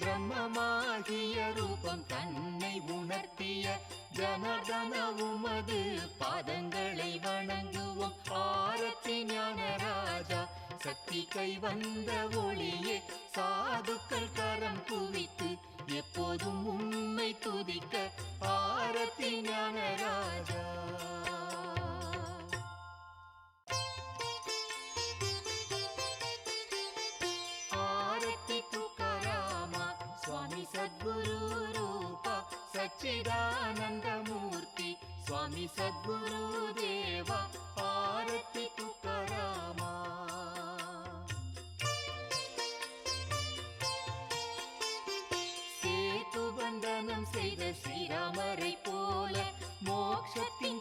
பிரம்மமாகிய ரூபம் தன்னை உணர்த்திய ஜனதன உமது பாதங்களை வணங்குவோம். ஆரத்தி ஞான ராஜா சக்தி கை வந்த ஒளியே சாதுக்கள் கரம் குவித்து எப்போதும் உண்மை துதிக்க ஆரத்தி ஞான ராஜா. सद्गुरु रूप सच्चिदानन्दमूर्ति स्वामी सद्गुरु देव पारति तुकारामा சேது பந்தனம் செய்த ஸ்ரீராமரை போல மோக்ஷத்தின்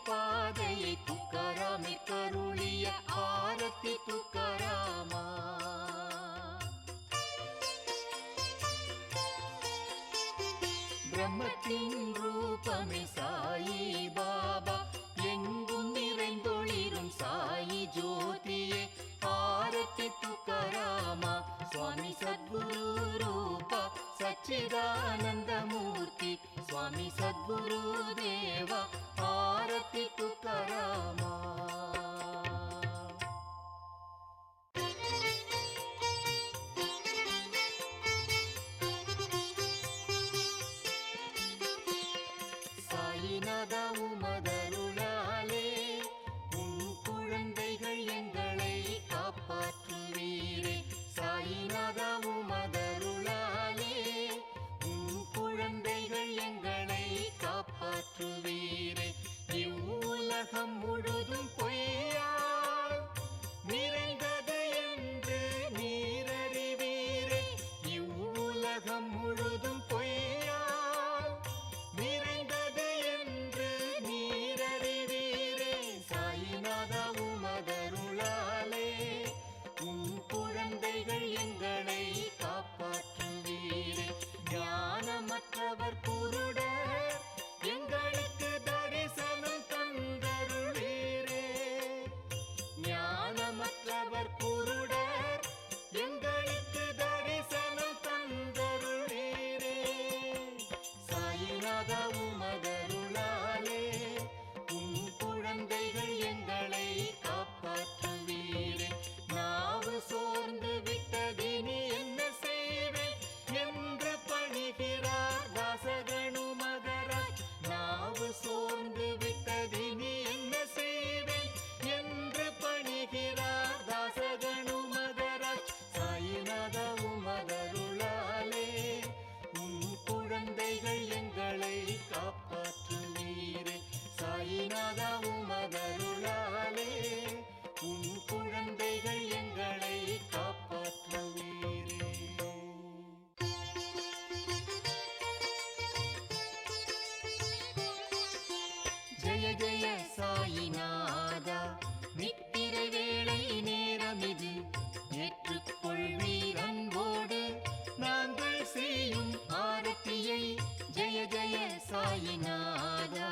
சாயிநாதா நித்திரை வேளை நேரமிது ஏற்றுக்கொள்வீர் அன்போடு. நாங்கள் செய்யும் ஆரத்தியை ஜெய ஜெய சாயிநாதா.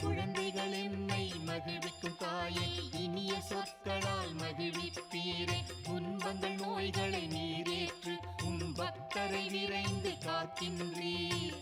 குழந்தைகள் என்னை மகிழ்விக்கும் தாயே. இனிய சொற்களால் மகிழ்விப்பீரே. துன்பங்கள் நோய்களை நீரே. பக்தரை விரைந்து காக்கின்றீர்.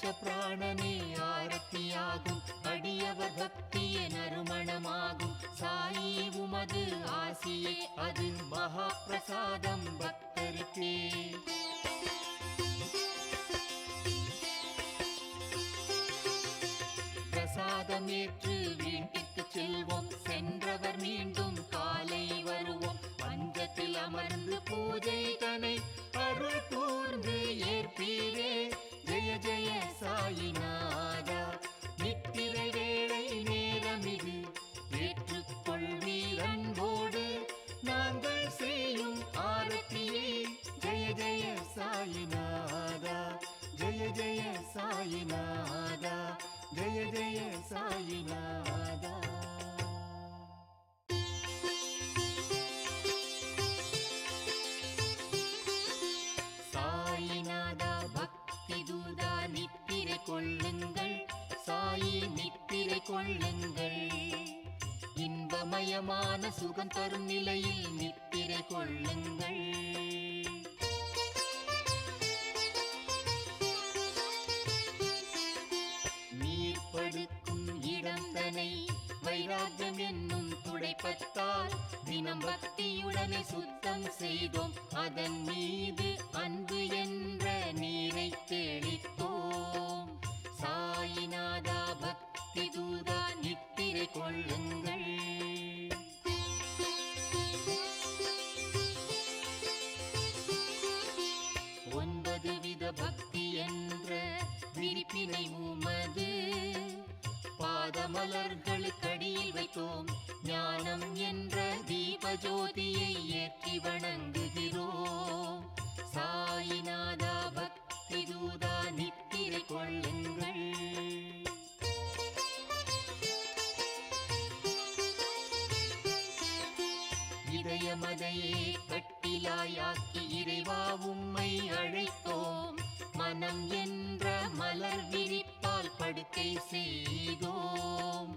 பஞ்ச பிராணனே ஆரத்தியாகும் அடியவர் பக்திய நறுமணமாகும் சாயி உமது ஆசியே அது மகா பிரசாதம் பக்தருக்கே. பிரசாதம் ஏற்று வீட்டுக்கு செல்வோம். சென்றவர் மீண்டும் காலை வருவோம். பஞ்சத்தில் அமர்ந்து பூஜை தனை அருள் கூர்ந்து ஏற்பீரே. जय साईना கொள்ளுங்கள் இன்பமயமான சுகம் தரும் நிலையில் நித்திரை கொள்ளுங்கள். நீர் படுக்கும் இடந்தனை வைராக்கியம் என்னும் துடைப்பத்தால் தினம் பக்தியுடனே சுத்தம் செய்தோம். அதன் மீது அன்பு என்ற நீரை தேடி கொள்ளுங்கள் மனதையே கட்டிலாயாக்கி இறைவா உம்மை அழைத்தோம். மனம் என்ற மலர் விரிப்பால் படுக்கை செய்தோம்.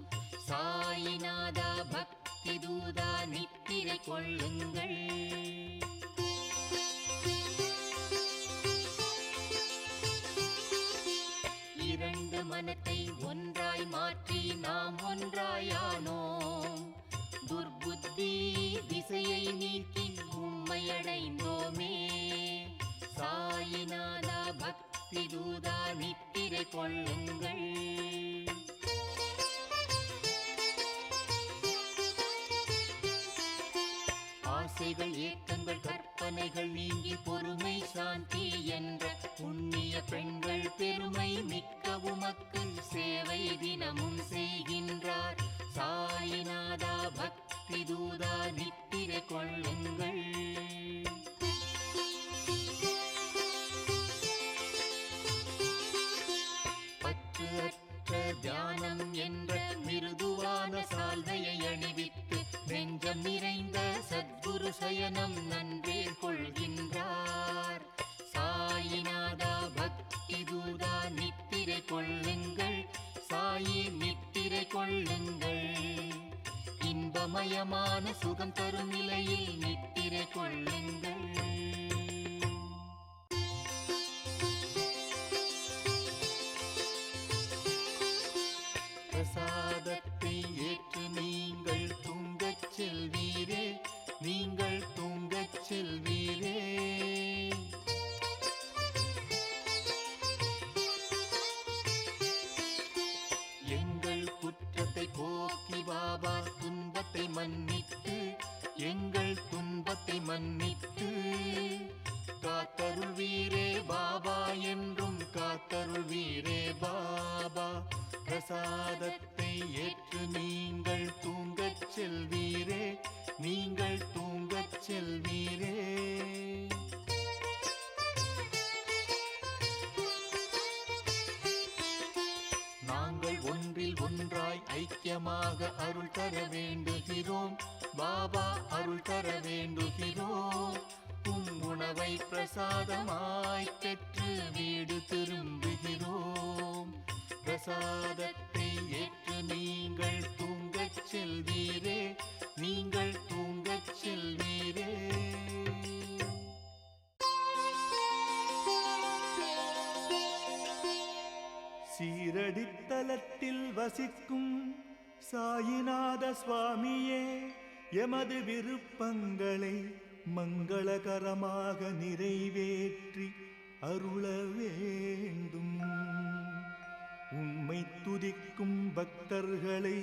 சாயிநாதா பக்தி தூதா நித்திரை கொள்ளுங்கள். இரண்டு மனத்தை ஒன்றாய் மாற்றி நாம் ஒன்றாயானோ சாதி திசையை நீக்கி உம்மை அடைந்தோமே. சாயிநாதா பக்தி தூதா நித்திரை கொள்ளுங்கள். ஆசைகள் ஏக்கங்கள் கற்பனைகள் நீங்கி இன்பமயமான சுகம் தரும் தர வேண்டுகிறோம். பாபா அருள் தர வேண்டுகிறோம். உம் உணவை பிரசாதமாய் பெற்று வீடு திரும்புகிறோம். பிரசாதத்தை ஏற்று நீங்கள் தூங்கச் செல்வீரே. நீங்கள் தூங்கச் செல்வீரே. சீரடித்தலத்தில் வசிக்கும் சாயிநாத சுவாமியே எமது விருப்பங்களை மங்களகரமாக நிறைவேற்றி அருள வேண்டும். உண்மை துதிக்கும் பக்தர்களை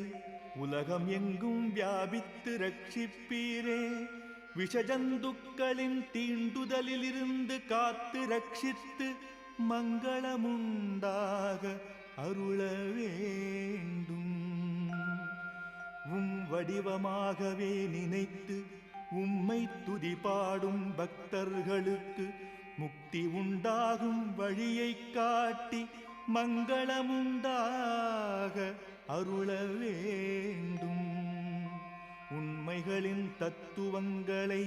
உலகம் எங்கும் வியாபித்து ரட்சிப்பீரே. விஷஜந்துக்களின் தீண்டுதலிலிருந்து காத்து ரட்சித்து மங்களமுண்டாக அருள வேண்டும். வடிவமாகவே நினைத்து உம்மை துதி பாடும் பக்தர்களுக்கு முக்தி உண்டாகும் வழியை காட்டி மங்களமுண்டாக அருள வேண்டும். உண்மைகளின் தத்துவங்களை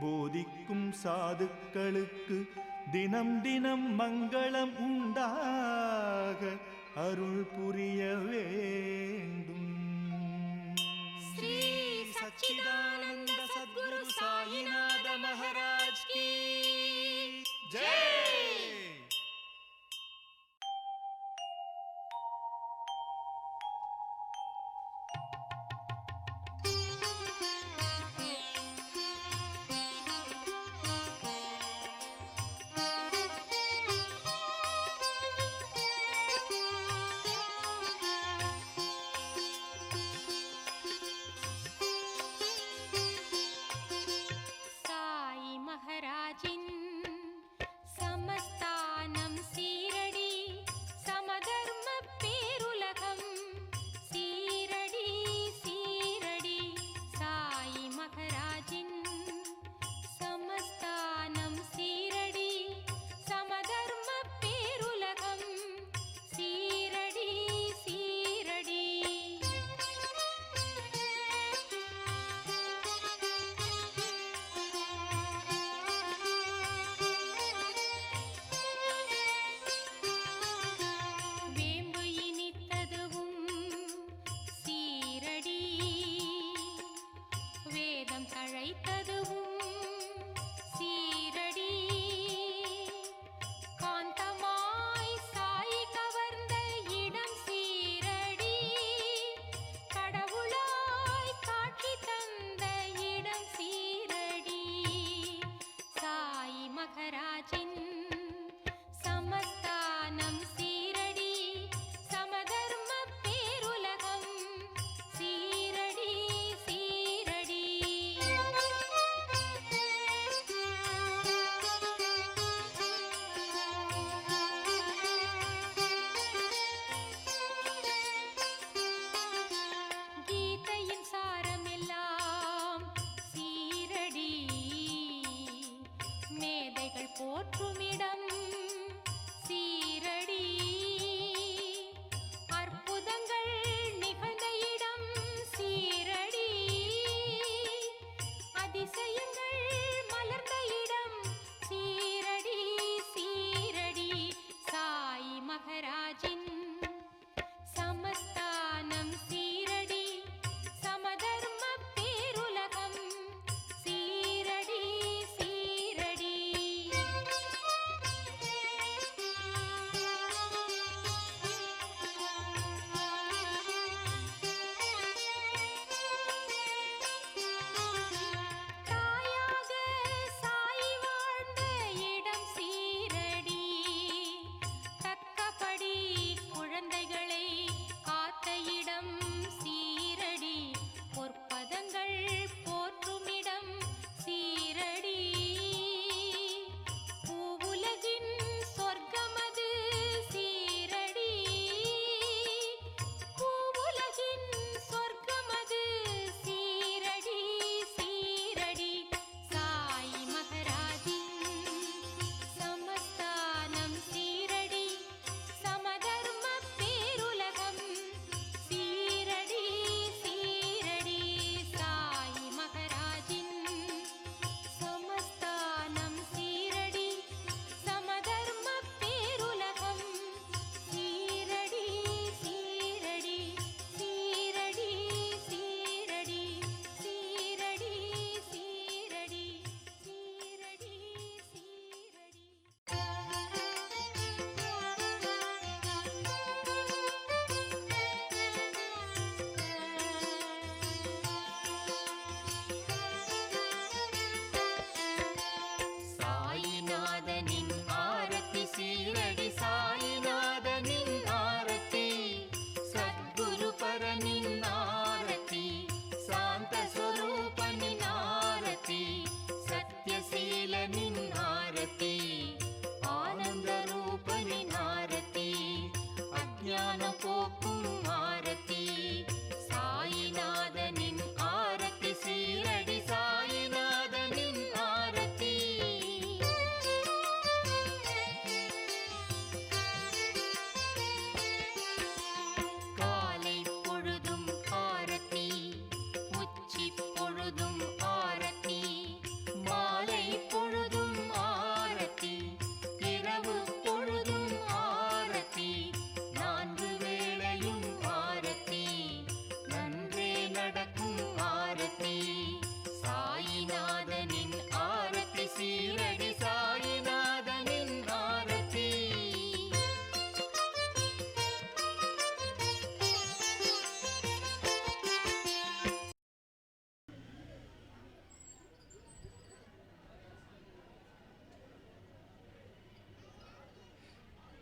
போதிக்கும் சாதுக்களுக்கு தினம் தினம் மங்களம் உண்டாக அருள் புரிய வேண்டும்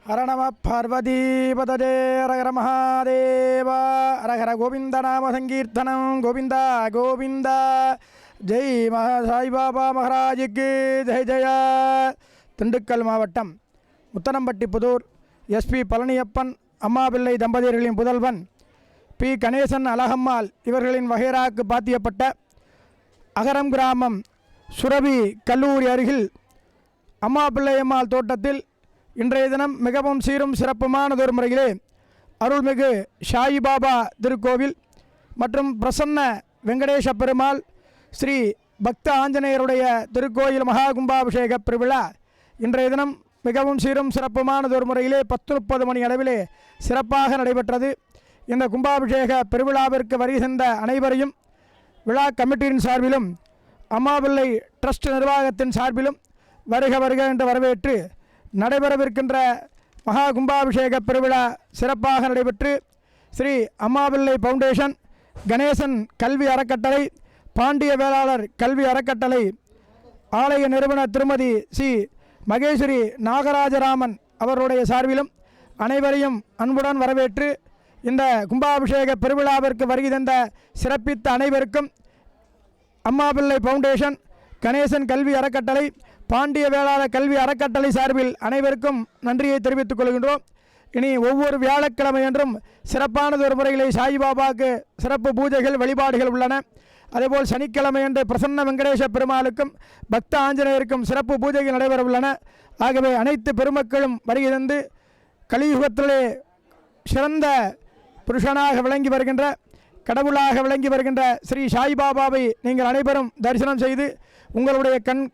ஹரணம நம பார்வதீபதே ரகர மகாதேவ கோவிந்த நாம சங்கீர்த்தனம் கோவிந்தா கோவிந்தா ஜெய் மகா சாய்பாபா மகாராஜுக்கு ஜெய் ஜெயா திண்டுக்கல் மாவட்டம் முத்தனம்பட்டி புதூர் எஸ்பி பழனியப்பன் அம்மாபிள்ளை தம்பதியர்களின் புதல்வன் பி கணேசன் அழகம்மாள் இவர்களின் வகைராக்கு பாத்தியப்பட்ட அகரம் கிராமம் சுரபி கல்லூரி அருகில் அம்மாபிள்ளையம்மாள் தோட்டத்தில் இன்றைய தினம் மிகவும் சீரும் சிறப்புமானதொரு முறையிலே அருள்மிகு ஷாயி பாபா திருக்கோவில் மற்றும் பிரசன்ன வெங்கடேச பெருமாள் ஸ்ரீ பக்த ஆஞ்சநேயருடைய திருக்கோயில் மகா கும்பாபிஷேக பெருவிழா இன்றைய தினம் மிகவும் சீரும் சிறப்புமானதொரு முறையிலே பத்து முப்பது மணி அளவிலே சிறப்பாக நடைபெற்றது. இந்த கும்பாபிஷேக பெருவிழாவிற்கு வரி சென்ற அனைவரையும் விழா கமிட்டியின் சார்பிலும் அம்மாபிள்ளை ட்ரஸ்ட் நிர்வாகத்தின் சார்பிலும் வருக வருக என்று வரவேற்று நடைபெறவிருக்கின்ற மகா கும்பாபிஷேக பெருவிழா சிறப்பாக நடைபெற்று ஸ்ரீ அம்மாபிள்ளை ஃபவுண்டேஷன் கணேசன் கல்வி அறக்கட்டளை பாண்டிய வேளாளர் கல்வி அறக்கட்டளை ஆலய நிறுவனர் திருமதி சி. மகேஸ்வரி நாகராஜராமன் அவருடைய சார்பிலும் அனைவரையும் அன்புடன் வரவேற்று இந்த கும்பாபிஷேக பெருவிழாவிற்கு வருகை தந்த சிறப்பித்த அனைவருக்கும் அம்மாபிள்ளை ஃபவுண்டேஷன் கணேசன் கல்வி அறக்கட்டளை பாண்டிய வேளாளர் கல்வி அறக்கட்டளை சார்பில் அனைவருக்கும் நன்றியை தெரிவித்துக் கொள்கின்றோம். இனி ஒவ்வொரு வியாழக்கிழமை என்றும் சிறப்பானதொரு முறையிலே சாய்பாபாவுக்கு சிறப்பு பூஜைகள் வழிபாடுகள் உள்ளன. அதேபோல் சனிக்கிழமை என்று பிரசன்ன வெங்கடேச பெருமாளுக்கும் பக்த ஆஞ்சநேயருக்கும் சிறப்பு பூஜைகள் நடைபெற உள்ளன. ஆகவே அனைத்து பெருமக்களும் வருகை கலியுகத்திலே சிறந்த புருஷனாக விளங்கி வருகின்ற கடவுளாக விளங்கி வருகின்ற ஸ்ரீ சாய்பாபாவை நீங்கள் அனைவரும் தரிசனம் செய்து உங்களுடைய கண்